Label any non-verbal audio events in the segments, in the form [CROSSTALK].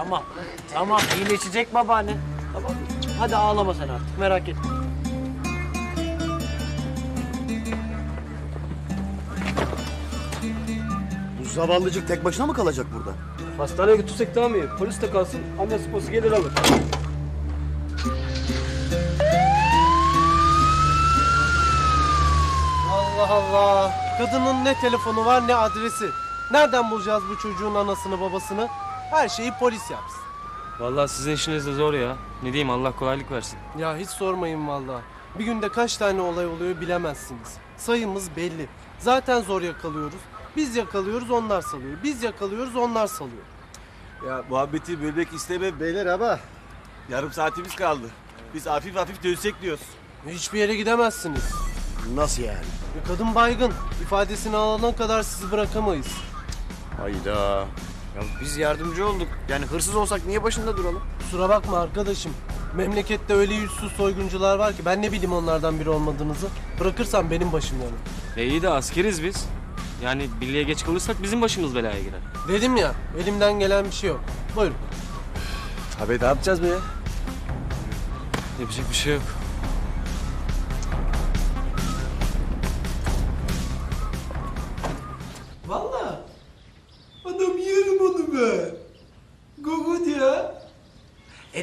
Tamam. Tamam iyileşecek babaanne. Tamam. Hadi ağlama sen artık merak etme. Bu zavallıcık tek başına mı kalacak burada? Hastaneye götürsek daha mı iyi? Polis de kalsın, annesi babası gelir alır. Allah Allah. Kadının ne telefonu var ne adresi. Nereden bulacağız bu çocuğun anasını babasını? Her şeyi polis yapsın. Vallahi sizin işiniz de zor ya. Ne diyeyim Allah kolaylık versin. Ya hiç sormayın vallahi. Bir günde kaç tane olay oluyor bilemezsiniz. Sayımız belli. Zaten zor yakalıyoruz. Biz yakalıyoruz onlar salıyor. Biz yakalıyoruz onlar salıyor. Ya muhabbeti bölmek istemem beyler ama yarım saatimiz kaldı. Biz hafif hafif dönsek diyoruz. Hiçbir yere gidemezsiniz. Nasıl yani? E, Kadın baygın. İfadesini alana kadar sizi bırakamayız. Hayda. Ya biz yardımcı olduk. Yani hırsız olsak niye başında duralım? Kusura bakma arkadaşım. Memlekette öyle yüzsüz soyguncular var ki ben ne bileyim onlardan biri olmadığınızı. Bırakırsam benim başım yanır. E iyi de askeriz biz. Yani birliğe geç kalırsak bizim başımız belaya girer. Dedim ya elimden gelen bir şey yok. Buyurun. Abi ne yapacağız be ya? Yapacak bir şey yok.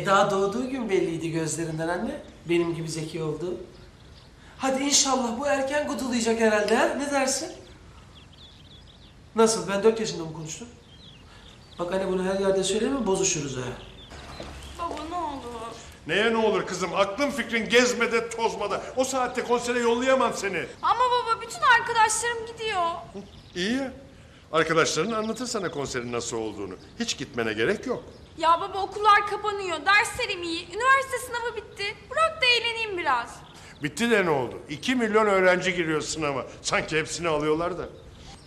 Daha doğduğu gün belliydi gözlerinden anne. Benim gibi zeki oldu. Hadi inşallah bu erken kutulayacak herhalde ha? Ne dersin? Nasıl? Ben dört yaşında mı konuştum? Bak anne bunu her yerde söyleme bozuşuruz ha. Baba ne olur. Neye ne olur kızım? Aklın fikrin gezmede, tozmada. O saatte konsere yollayamam seni. Ama baba bütün arkadaşlarım gidiyor. İyi ya. Arkadaşların anlatır sana konserin nasıl olduğunu. Hiç gitmene gerek yok. Ya baba okullar kapanıyor, derslerim iyi, üniversite sınavı bitti. Bırak da eğleneyim biraz. Bitti de ne oldu? İki milyon öğrenci giriyor sınava. Sanki hepsini alıyorlar da.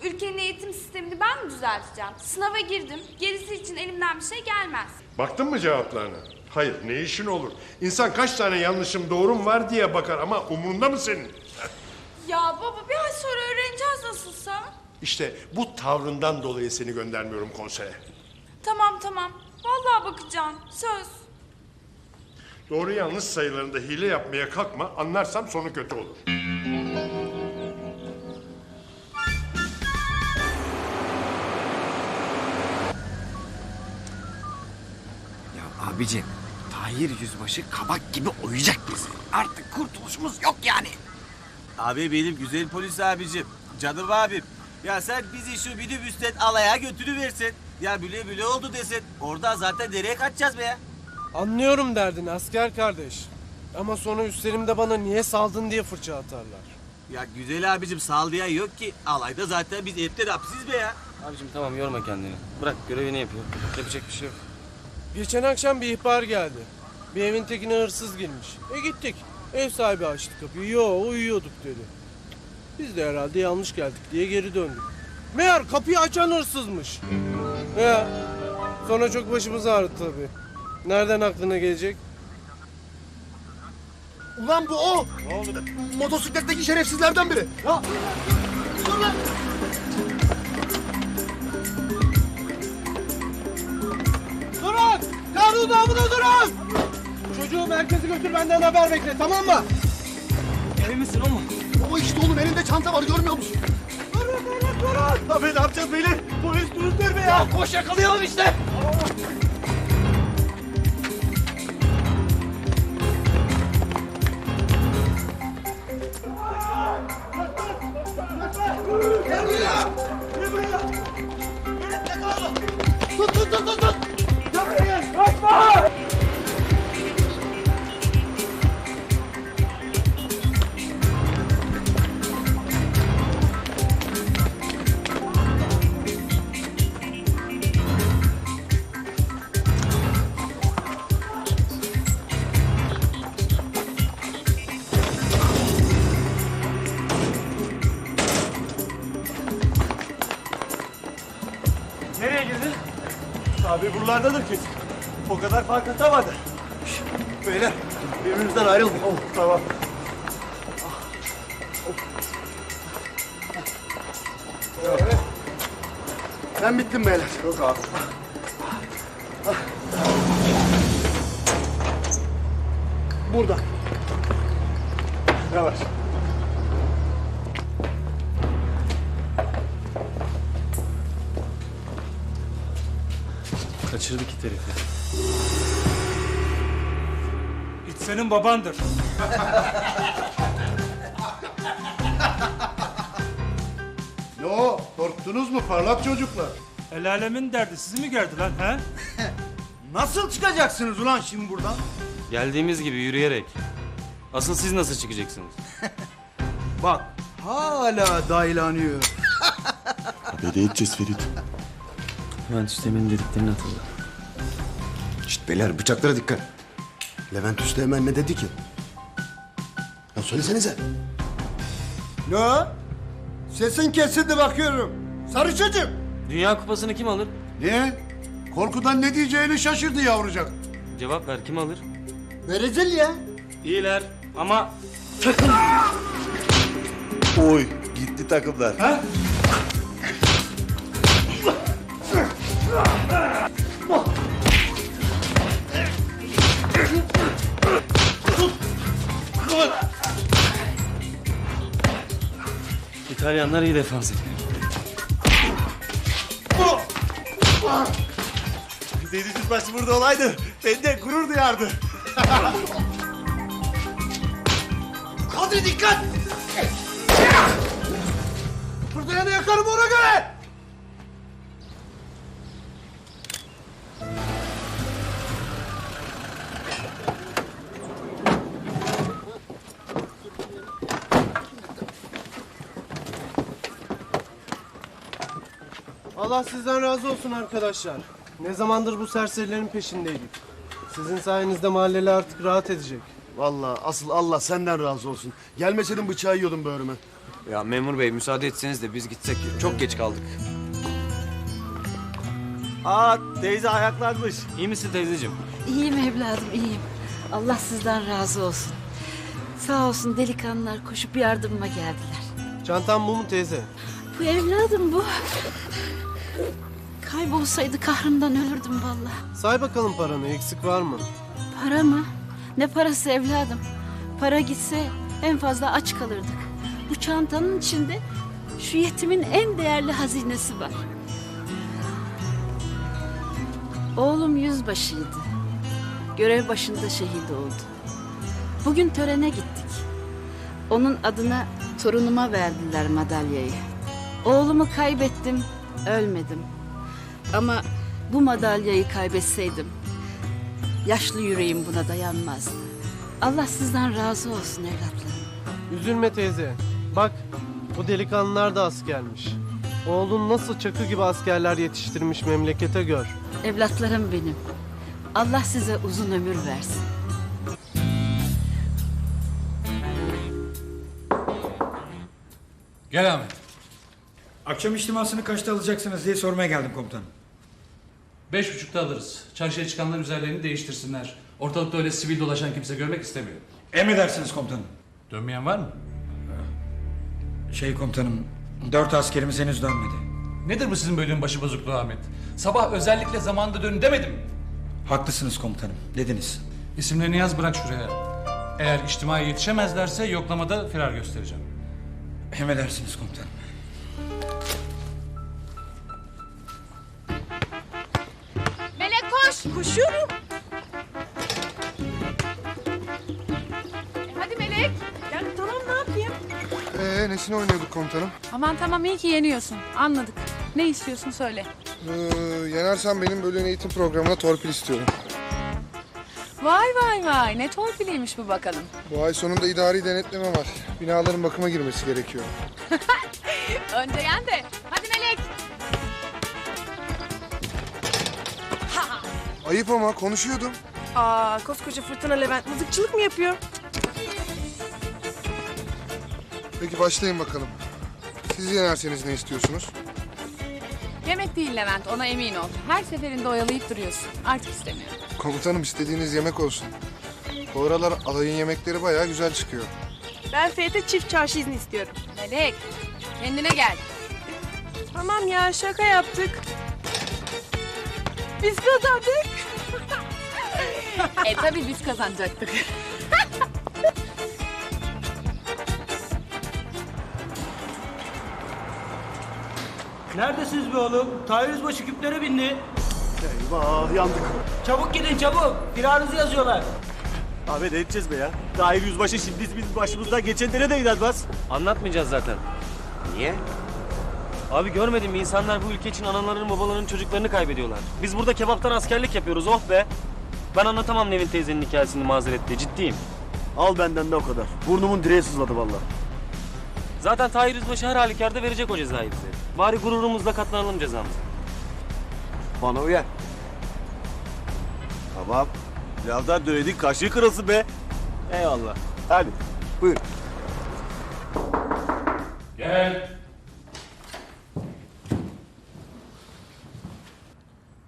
Ülkenin eğitim sistemini ben mi düzelteceğim? Sınava girdim, gerisi için elimden bir şey gelmez. Baktın mı cevaplarına? Hayır, ne işin olur? İnsan kaç tane yanlışım doğrum var diye bakar ama umurunda mı senin? Ya baba bir ay sonra öğreneceğiz nasılsa. İşte bu tavrından dolayı seni göndermiyorum konsere. Tamam tamam, vallahi bakacağım, söz. Doğru yanlış sayılarında hile yapmaya kalkma. Anlarsam sonu kötü olur. Ya abicim, Tahir Yüzbaşı kabak gibi oyacak bizi. Artık kurtuluşumuz yok yani. Abi benim güzel polis abicim. Canım abim. Ya sen bizi şu minibüsten alaya götürüversin. Ya bile bile oldu desin. Orada zaten nereye kaçacağız be ya? Anlıyorum derdini asker kardeş. Ama sonra üstlerimde bana niye saldın diye fırça atarlar. Ya güzel abicim sal diyen yok ki. Alayda zaten biz hepten hapsiz be ya. Abicim tamam yorma kendini. Bırak görevini yapıyor. Yapacak bir şey yok. Geçen akşam bir ihbar geldi. Bir evin tekine hırsız girmiş. E gittik. Ev sahibi açtı kapıyı. Yo uyuyorduk dedi. Biz de herhalde yanlış geldik diye geri döndük. Meğer kapıyı açan hırsızmış. Ya. Sonra çok başımız ağrıdı tabii. Nereden aklına gelecek? Ulan bu o. Ne oldu? Motosikletteki şerefsizlerden biri. Ya. Dur lan. Durun! Kanun namına durun! Çocuğu merkeze götür benden haber bekle tamam mı? Emin misin oğlum? O işte oğlum elinde çanta var görmüyor musun? Abi ne yapacağız beyler? Polis durun be ya. Koş yakalayalım işte. yollardadır ki. O kadar fark atamadı. Beyler birbirimizden ayrıldık. Oh, tamam. Evet. Ben bittim beyler. Yok abi. Burada. Kaçırdık it herifi. İt senin babandır. [LAUGHS] Ne o? Korktunuz mu parlak çocuklar? El alemin derdi sizi mi gerdi lan he? [LAUGHS] Nasıl çıkacaksınız ulan şimdi buradan? Geldiğimiz gibi yürüyerek. Asıl siz nasıl çıkacaksınız? [LAUGHS] Bak hala daylanıyor. Nereye edeceğiz Ferit? Levent Üsteğmen'in dediklerini hatırla. Beyler bıçaklara dikkat. Levent Üsteğmen ne dedi ki? Ya söylesenize. Ne? o? Sesin kesildi bakıyorum. Sarı çocuk. Dünya kupasını kim alır? Niye? Korkudan ne diyeceğini şaşırdı yavrucak. Cevap ver kim alır? Brezilya. İyiler ama Oy gitti takımlar. İtalyanlar iyi defans ediyor. Deniz Yüzbaşı burada olaydı. Ben de gurur duyardı. Kadri dikkat. Burada yanı yakarım ona göre. Allah sizden razı olsun arkadaşlar. Ne zamandır bu serserilerin peşindeydik. Sizin sayenizde mahalleli artık rahat edecek. Vallahi asıl Allah senden razı olsun. Gelmeseydin bıçağı yiyordum böğrüme. Ya memur bey müsaade etseniz de biz gitsek. Çok geç kaldık. Aa teyze ayaklanmış. İyi misin teyzeciğim? İyiyim evladım iyiyim. Allah sizden razı olsun. Sağ olsun delikanlılar koşup yardımıma geldiler. Çantam bu mu teyze? Bu evladım bu. Kaybolsaydı kahrımdan ölürdüm vallahi. Say bakalım paranı eksik var mı? Para mı? Ne parası evladım? Para gitse en fazla aç kalırdık. Bu çantanın içinde şu yetimin en değerli hazinesi var. Oğlum yüzbaşıydı. Görev başında şehit oldu. Bugün törene gittik. Onun adına torunuma verdiler madalyayı. Oğlumu kaybettim, ölmedim. Ama bu madalyayı kaybetseydim Yaşlı yüreğim buna dayanmazdı. Allah sizden razı olsun evlatlarım. Üzülme teyze. Bak bu delikanlılar da askermiş. Oğlun nasıl çakı gibi askerler yetiştirmiş memlekete gör. Evlatlarım benim. Allah size uzun ömür versin. Gel Ahmet. Akşam içtimasını kaçta alacaksınız diye sormaya geldim komutanım. Beş buçukta alırız. Çarşıya çıkanlar üzerlerini değiştirsinler. Ortalıkta öyle sivil dolaşan kimse görmek istemiyor. Emredersiniz komutanım. Dönmeyen var mı? Şey komutanım, dört askerimiz henüz dönmedi. Nedir bu sizin bölüğün başı bozukluğu Ahmet? Sabah özellikle zamanında dön demedim. mi? Haklısınız komutanım, dediniz. İsimlerini yaz bırak şuraya. Eğer içtimaya yetişemezlerse yoklamada firar göstereceğim. Emredersiniz komutanım. Koşuyorum. hadi Melek. Ya tamam ne yapayım? Ee, nesine oynuyorduk komutanım? Aman tamam iyi ki yeniyorsun. Anladık. Ne istiyorsun söyle. Ee, yenersen benim bölüğün eğitim programına torpil istiyorum. Vay vay vay ne torpiliymiş bu bakalım. Bu ay sonunda idari denetleme var. Binaların bakıma girmesi gerekiyor. [LAUGHS] Önce yen de. Ayıp ama konuşuyordum. Aa koskoca fırtına Levent mızıkçılık mı yapıyor? Peki başlayın bakalım. Siz yenerseniz ne istiyorsunuz? Yemek değil Levent ona emin ol. Her seferinde oyalayıp duruyorsun. Artık istemiyorum. Komutanım istediğiniz yemek olsun. Bu aralar alayın yemekleri bayağı güzel çıkıyor. Ben Ferit'e çift çarşı izni istiyorum. Melek kendine gel. Tamam ya şaka yaptık. Biz kazandık. [LAUGHS] e tabii biz kazanacaktık. [LAUGHS] Neredesiniz be oğlum? Tahir Yüzbaşı küplere bindi. Eyvah yandık. Çabuk gidin çabuk. Firarınızı yazıyorlar. Abi ne edeceğiz be ya? Tahir Yüzbaşı şimdi biz başımızdan geçen dere de inanmaz. Anlatmayacağız zaten. Niye? Abi görmedin mi insanlar bu ülke için analarının babalarının çocuklarını kaybediyorlar. Biz burada kebaptan askerlik yapıyoruz oh be. Ben anlatamam Nevin teyzenin hikayesini mazeret diye ciddiyim. Al benden de o kadar. Burnumun direği sızladı vallahi. Zaten Tahir Yüzbaşı her halükarda verecek o cezayı bize. Bari gururumuzla katlanalım cezamıza. Bana uyar. Tamam. Pilavdan dönedik kaşığı kırılsın be. Eyvallah. Hadi buyur. Gel.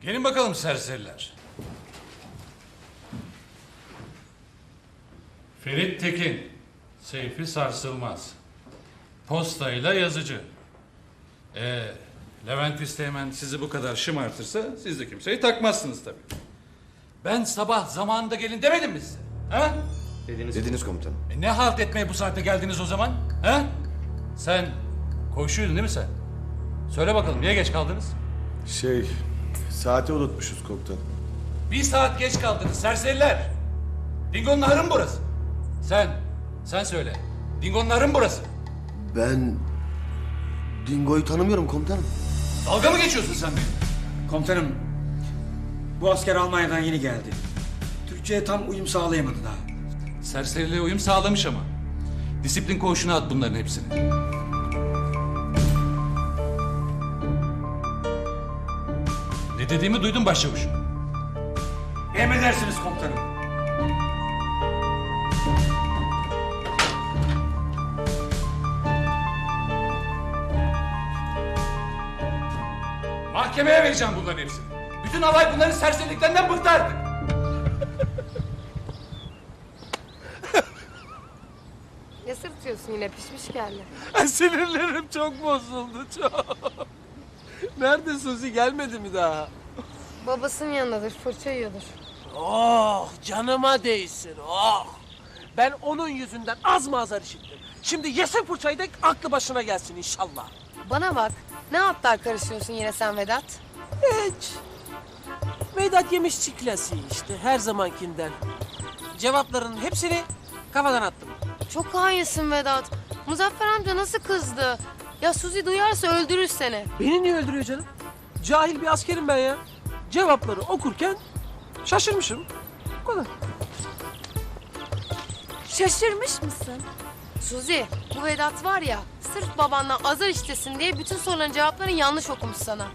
Gelin bakalım serseriler. Ferit Tekin, Seyfi Sarsılmaz. Postayla yazıcı. Ee, Levent İsteğmen sizi bu kadar şımartırsa siz de kimseyi takmazsınız tabii. Ben sabah zamanında gelin demedim mi size? Ha? Dediniz. Dediniz komutanım. E ne halt etmeye bu saatte geldiniz o zaman? Ha? Sen koşuyordun değil mi sen? Söyle bakalım niye geç kaldınız? Şey, saati unutmuşuz komutan. Bir saat geç kaldınız serseriler. Dingo'nun narı mı burası? Sen, sen söyle. Mı burası? Ben Dingo'yu tanımıyorum komutanım. Dalga mı geçiyorsun sen benimle? Komutanım, bu asker Almanya'dan yeni geldi. Türkçe'ye tam uyum sağlayamadı daha. Serseriliğe uyum sağlamış ama. Disiplin koğuşuna at bunların hepsini. Ne dediğimi duydun başçavuşum. Emredersiniz komutanım. Mahkemeye vereceğim bunların hepsini. Bütün alay bunların serseriliklerden bıktı artık. [LAUGHS] Ne sırtıyorsun yine pişmiş geldi. Sinirlerim çok bozuldu çok. Nerede Suzi gelmedi mi daha? Babasının yanındadır fırça yiyordur. Oh canıma değsin oh. Ben onun yüzünden az mı azar işittim. Şimdi yesin fırçayı da aklı başına gelsin inşallah. Bana bak ne hatlar karışıyorsun yine sen Vedat? Hiç. Vedat yemiş çiklası işte her zamankinden. Cevapların hepsini kafadan attım. Çok hainsin Vedat. Muzaffer amca nasıl kızdı? Ya Suzi duyarsa öldürür seni. Beni niye öldürüyor canım? Cahil bir askerim ben ya. Cevapları okurken şaşırmışım. Bu kadar. Şaşırmış mısın? Suzi bu Vedat var ya sırf babandan azar işlesin diye bütün soruların cevaplarını yanlış okumuş sana.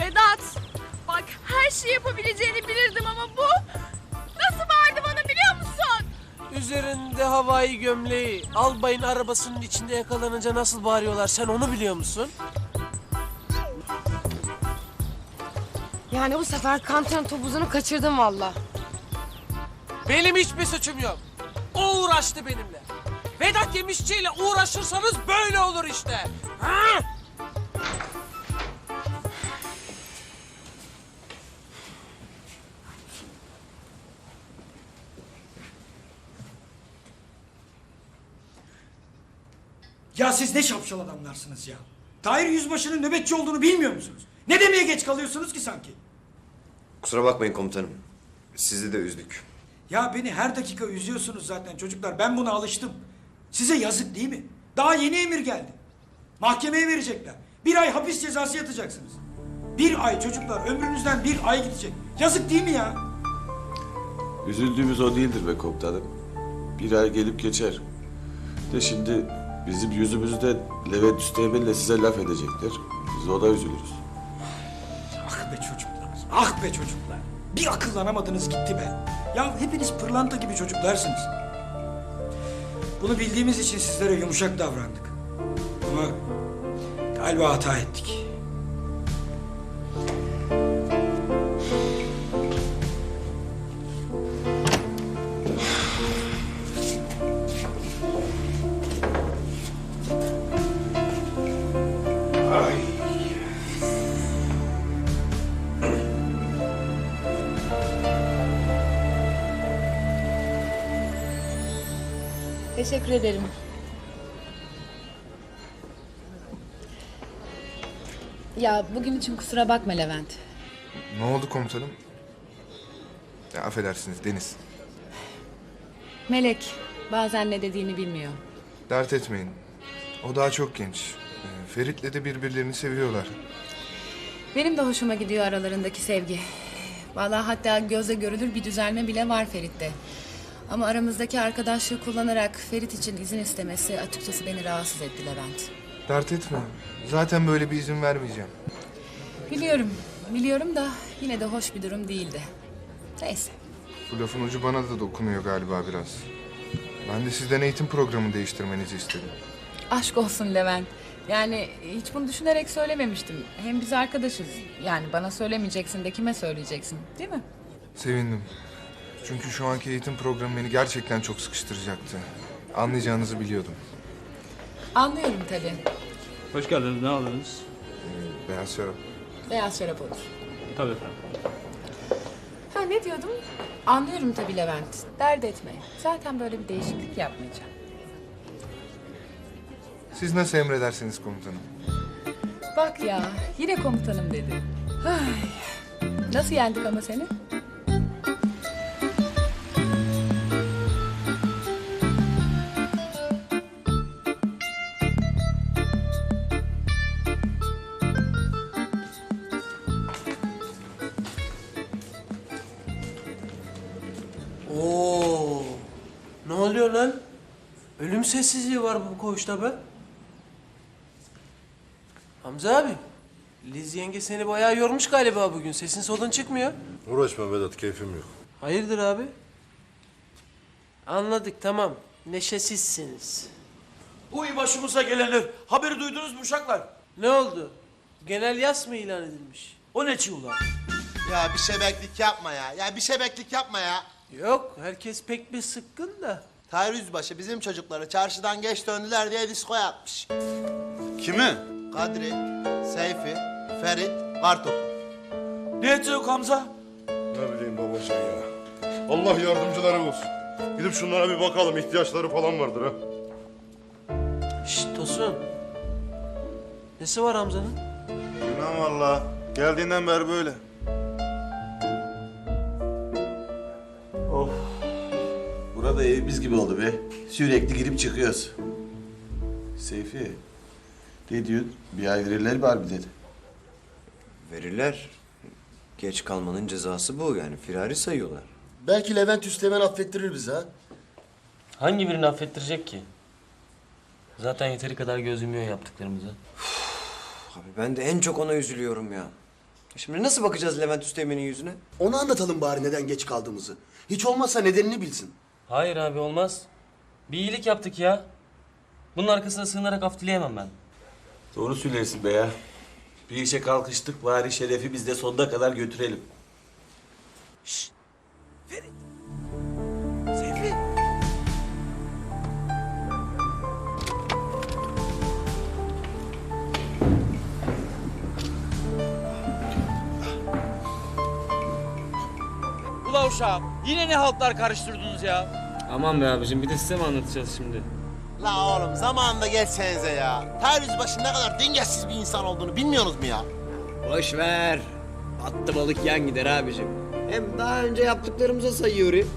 Vedat, bak her şeyi yapabileceğini bilirdim ama bu nasıl bağırdı bana biliyor musun? Üzerinde havai gömleği, albayın arabasının içinde yakalanınca nasıl bağırıyorlar sen onu biliyor musun? Yani bu sefer kantonun topuzunu kaçırdım valla. Benim hiçbir suçum yok. O uğraştı benimle. Vedat Yemişçi ile uğraşırsanız böyle olur işte. Ha? Ya siz ne şapşal adamlarsınız ya. Tahir Yüzbaşı'nın nöbetçi olduğunu bilmiyor musunuz? Ne demeye geç kalıyorsunuz ki sanki? Kusura bakmayın komutanım. Sizi de üzdük. Ya beni her dakika üzüyorsunuz zaten çocuklar. Ben buna alıştım. Size yazık değil mi? Daha yeni emir geldi. Mahkemeye verecekler. Bir ay hapis cezası yatacaksınız. Bir ay çocuklar ömrünüzden bir ay gidecek. Yazık değil mi ya? Üzüldüğümüz o değildir be komutanım. Bir ay gelip geçer. De şimdi bizim yüzümüzde Levent Üsteğmen'le size laf edecekler. Biz o da üzülürüz. Ah be çocuklar. Ah be çocuklar. Bir akıllanamadınız gitti be. Ya hepiniz pırlanta gibi çocuklarsınız. Bunu bildiğimiz için sizlere yumuşak davrandık. Ama galiba hata ettik. Teşekkür ederim. Ya bugün için kusura bakma Levent. Ne oldu komutanım? Ya, affedersiniz Deniz. Melek bazen ne dediğini bilmiyor. Dert etmeyin. O daha çok genç. Ee, Ferit'le de birbirlerini seviyorlar. Benim de hoşuma gidiyor aralarındaki sevgi. Vallahi hatta gözle görülür bir düzelme bile var Ferit'te. Ama aramızdaki arkadaşlığı kullanarak Ferit için izin istemesi açıkçası beni rahatsız etti Levent. Dert etme. Zaten böyle bir izin vermeyeceğim. Biliyorum, biliyorum da yine de hoş bir durum değildi. Neyse. Bu lafın ucu bana da dokunuyor galiba biraz. Ben de sizden eğitim programı değiştirmenizi istedim. Aşk olsun Levent. Yani hiç bunu düşünerek söylememiştim. Hem biz arkadaşız. Yani bana söylemeyeceksin de kime söyleyeceksin değil mi? Sevindim. Çünkü şu anki eğitim programı beni gerçekten çok sıkıştıracaktı. Anlayacağınızı biliyordum. Anlıyorum tabii. Hoş geldiniz. Ne aldınız? Beyaz şarap. Beyaz şarap olur. Tabii efendim. Ha ne diyordum? Anlıyorum tabii Levent. Dert etme. Zaten böyle bir değişiklik yapmayacağım. Siz nasıl emredersiniz komutanım? Bak ya yine komutanım dedi. Ay. Nasıl yendik ama seni? Sessizliği var bu koğuşta be. Hamza abi. Liz yenge seni bayağı yormuş galiba bugün. Sesin solun çıkmıyor. Uğraşma Vedat keyfim yok. Hayırdır abi? Anladık tamam. Neşesizsiniz. Uy başımıza gelenler. Haberi duydunuz mu uşaklar? Ne oldu? Genel yas mı ilan edilmiş? O ne çığlar? Ya bir şebeklik yapma ya. Ya bir şebeklik yapma ya. Yok herkes pek bir sıkkın da. Tahir Yüzbaşı bizim çocukları çarşıdan geç döndüler diye disko yapmış. Kimi? Kadri, Seyfi, Ferit, Kartopu. Ne ediyor Hamza? Ne bileyim baba sen ya. Allah yardımcıları olsun. Gidip şunlara bir bakalım ihtiyaçları falan vardır ha. Şşt Tosun. Nesi var Hamza'nın? İnan valla. Geldiğinden beri böyle. Burada evimiz gibi oldu be. Sürekli girip çıkıyoruz. Seyfi. Ne diyorsun? Bir ay verirler mi abi dedi. Verirler. Geç kalmanın cezası bu yani. Firari sayıyorlar. Belki Levent Üstemen affettirir bizi ha. Hangi birini affettirecek ki? Zaten yeteri kadar göz yumuyor yaptıklarımıza. Abi ben de en çok ona üzülüyorum ya. Şimdi nasıl bakacağız Levent Üsteğmen'in yüzüne? Onu anlatalım bari neden geç kaldığımızı. Hiç olmazsa nedenini bilsin. Hayır abi olmaz. Bir iyilik yaptık ya. Bunun arkasına sığınarak af dileyemem ben. Doğru söylersin be ya. Bir işe kalkıştık bari şerefi biz de sonuna kadar götürelim. Seyfi. Uşağım yine ne haltlar karıştırdınız ya? Aman be abicim bir de size mi anlatacağız şimdi? La oğlum zamanında geçsenize ya. Tahir Yüzbaşı ne kadar dengesiz bir insan olduğunu bilmiyorsunuz mu ya? Boş ver. Attı balık yan gider abicim. Hem daha önce yaptıklarımıza sayıyorum.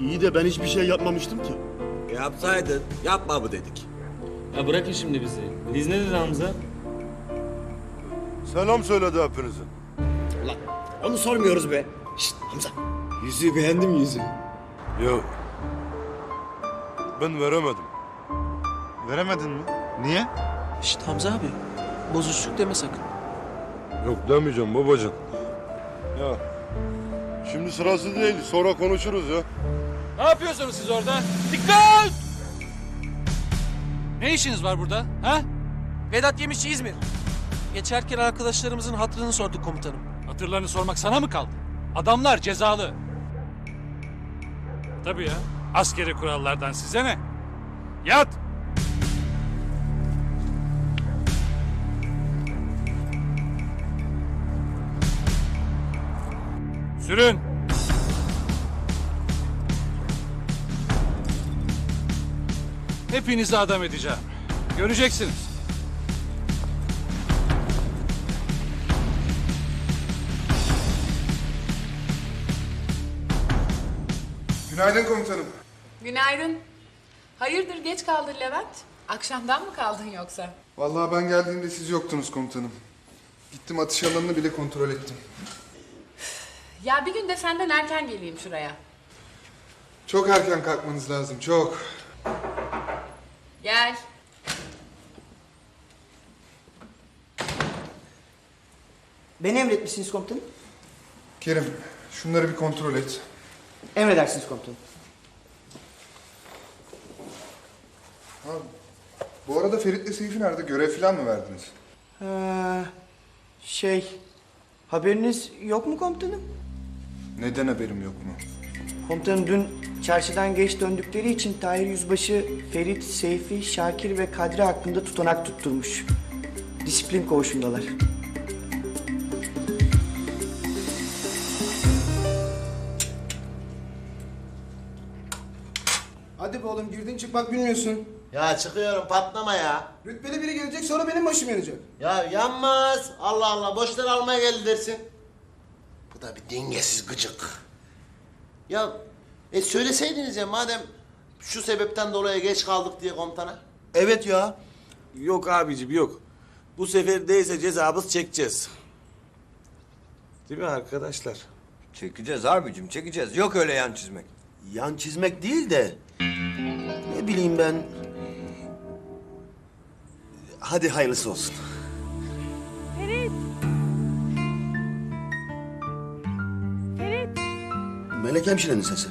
İyi de ben hiçbir şey yapmamıştım ki. Yapsaydın yapma mı dedik. Ya bırakın şimdi bizi. Liz ne dedi Hamza? Selam söyledi hepinize. Ulan onu sormuyoruz be. Şşt Hamza. Yüzüğü beğendim yüzüğü. Yok. Ben veremedim. Veremedin mi? Niye? Şşt Hamza abi. Bozuşluk deme sakın. Yok demeyeceğim babacığım. Ya şimdi sırası değil sonra konuşuruz ya. Ne yapıyorsunuz siz orada? Dikkat! Ne işiniz var burada? Ha? Vedat Yemişçi İzmir. Geçerken arkadaşlarımızın hatırını sorduk komutanım. Hatırlarını sormak sana mı kaldı? Adamlar cezalı. Tabii ya. Askeri kurallardan size ne? Yat! Sürün! Hepinizi adam edeceğim. Göreceksiniz. Günaydın komutanım. Günaydın. Hayırdır geç kaldın Levent? Akşamdan mı kaldın yoksa? Vallahi ben geldiğimde siz yoktunuz komutanım. Gittim atış alanını bile kontrol ettim. Ya bir gün de senden erken geleyim şuraya. Çok erken kalkmanız lazım, çok. Gel. Beni emretmişsiniz komutanım. Kerim, şunları bir kontrol et. Emredersiniz komutanım. Ha, bu arada Ferit'le Seyfi nerede? Görev falan mı verdiniz? Ee, şey, haberiniz yok mu komutanım? Neden haberim yok mu? Komutanım dün çarşıdan geç döndükleri için Tahir Yüzbaşı Ferit, Seyfi, Şakir ve Kadri hakkında tutanak tutturmuş. Disiplin koğuşundalar. Oğlum girdin çıkmak bilmiyorsun. Ya çıkıyorum patlama ya. Rütbeli biri gelecek sonra benim başım yanacak. Ya yanmaz. Allah Allah boşlar almaya geldi dersin. Bu da bir dengesiz gıcık. Ya e söyleseydiniz ya madem şu sebepten dolayı geç kaldık diye komutana. Evet ya. Yok abicim yok. Bu sefer değilse cezamız çekeceğiz. Değil mi arkadaşlar? Çekeceğiz abicim çekeceğiz. Yok öyle yan çizmek. Yan çizmek değil de ne bileyim ben. Hadi hayırlısı olsun. Ferit. Ferit. Melek hemşirenin sesi.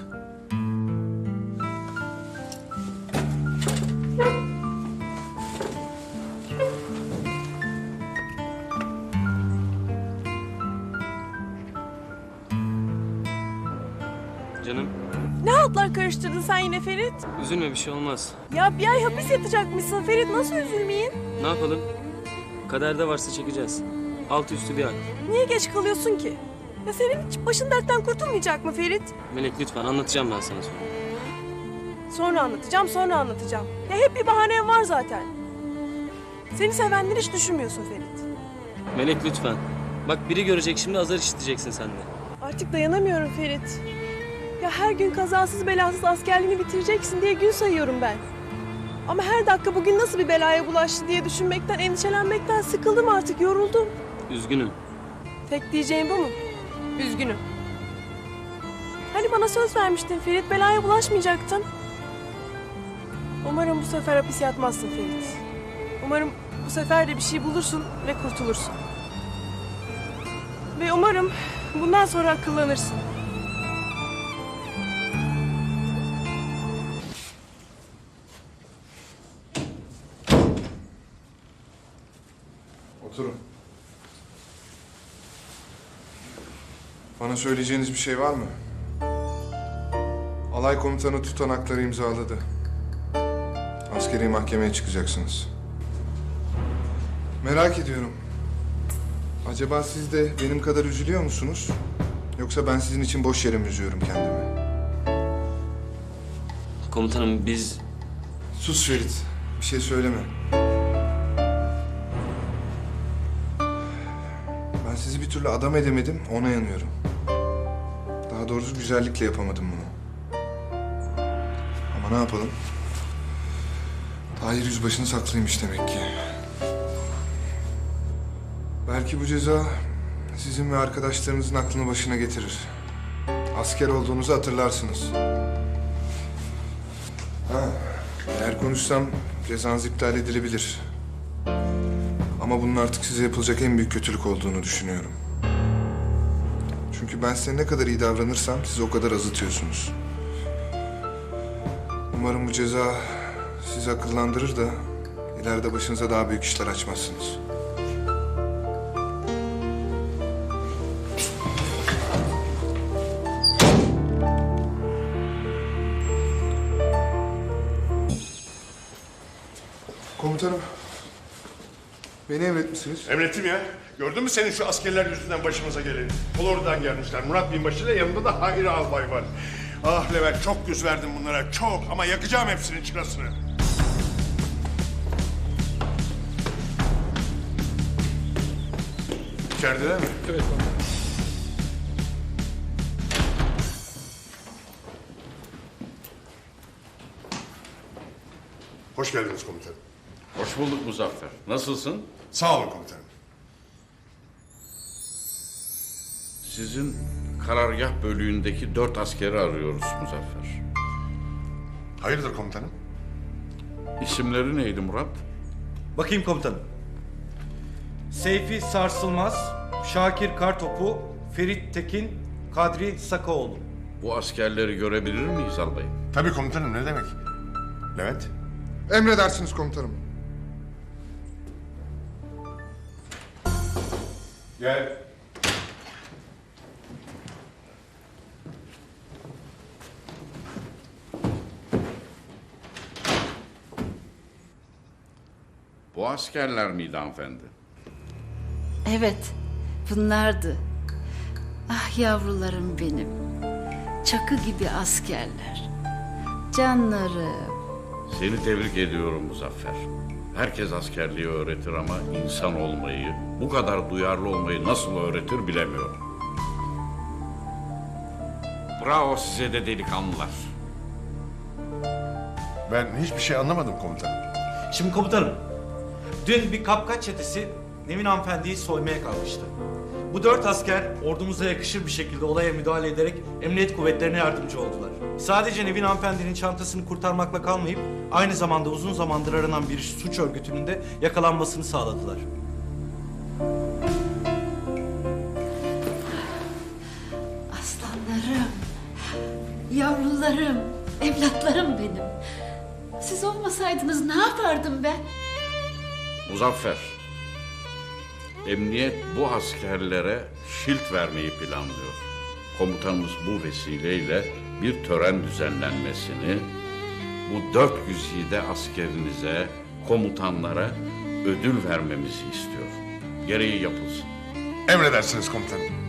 Ferit? üzülme bir şey olmaz. Ya bir ay hapis yatacakmışsın Ferit nasıl üzülmeyeyim? Ne yapalım? Kaderde varsa çekeceğiz. Altı üstü bir ay. Niye geç kalıyorsun ki? Ya senin hiç başın dertten kurtulmayacak mı Ferit? Melek lütfen anlatacağım ben sana sonra. Sonra anlatacağım, sonra anlatacağım. Ya hep bir bahanen var zaten. Seni sevenleri hiç düşünmüyorsun Ferit. Melek lütfen. Bak biri görecek şimdi azar işiteceksin sen de. Artık dayanamıyorum Ferit. Ya her gün kazasız belasız askerliğini bitireceksin diye gün sayıyorum ben. Ama her dakika bugün nasıl bir belaya bulaştı diye düşünmekten, endişelenmekten sıkıldım artık, yoruldum. Üzgünüm. Tek diyeceğim bu mu? Üzgünüm. Hani bana söz vermiştin Ferit, belaya bulaşmayacaktın. Umarım bu sefer hapis yatmazsın Ferit. Umarım bu sefer de bir şey bulursun ve kurtulursun. Ve umarım bundan sonra akıllanırsın. Bana söyleyeceğiniz bir şey var mı? Alay komutanı tutanakları imzaladı. Askeri mahkemeye çıkacaksınız. Merak ediyorum. Acaba siz de benim kadar üzülüyor musunuz? Yoksa ben sizin için boş yere mi üzüyorum kendimi? Komutanım biz... Sus Ferit. Bir şey söyleme. Ben sizi bir türlü adam edemedim, ona yanıyorum. Daha doğrusu güzellikle yapamadım bunu. Ama ne yapalım? Tahir yüzbaşını saklıymış demek ki. Belki bu ceza sizin ve arkadaşlarınızın aklını başına getirir. Asker olduğunuzu hatırlarsınız. Ha, eğer konuşsam cezanız iptal edilebilir. Ama bunun artık size yapılacak en büyük kötülük olduğunu düşünüyorum. Çünkü ben size ne kadar iyi davranırsam siz o kadar azıtıyorsunuz. Umarım bu ceza sizi akıllandırır da ileride başınıza daha büyük işler açmazsınız. Komutanım. Beni emretmişsiniz. Emrettim ya. Gördün mü senin şu askerler yüzünden başımıza geleni? Florida'dan gelmişler. Murat Binbaşı ile yanında da Hayri Albay var. Ah Levent çok yüz verdim bunlara çok ama yakacağım hepsinin çırasını. İçerideler mi? Evet baba. Hoş geldiniz komutanım. Hoş bulduk Muzaffer. Nasılsın? Sağ olun komutanım. Sizin karargah bölüğündeki dört askeri arıyoruz Muzaffer. Hayırdır komutanım? İsimleri neydi Murat? Bakayım komutanım. Seyfi Sarsılmaz, Şakir Kartopu, Ferit Tekin, Kadri Sakaoğlu. Bu askerleri görebilir miyiz albayım? Tabii komutanım ne demek? Levent. Emredersiniz komutanım. Gel. Bu askerler miydi hanımefendi? Evet, bunlardı. Ah yavrularım benim. Çakı gibi askerler. Canlarım. Seni tebrik ediyorum Muzaffer. Herkes askerliği öğretir ama insan olmayı, bu kadar duyarlı olmayı nasıl öğretir bilemiyorum. Bravo size de delikanlılar. Ben hiçbir şey anlamadım komutanım. Şimdi komutanım, dün bir kapkaç çetesi Nevin hanımefendiyi soymaya kalmıştı. Bu dört asker ordumuza yakışır bir şekilde olaya müdahale ederek emniyet kuvvetlerine yardımcı oldular. Sadece Nevin hanımefendinin çantasını kurtarmakla kalmayıp aynı zamanda uzun zamandır aranan bir suç örgütünün de yakalanmasını sağladılar. Aslanlarım. Yavrularım. Evlatlarım benim. Siz olmasaydınız ne yapardım ben? Muzaffer, emniyet bu askerlere şilt vermeyi planlıyor. Komutanımız bu vesileyle bir tören düzenlenmesini, bu dört güzide askerinize, komutanlara ödül vermemizi istiyor. Gereği yapılsın. Emredersiniz komutanım.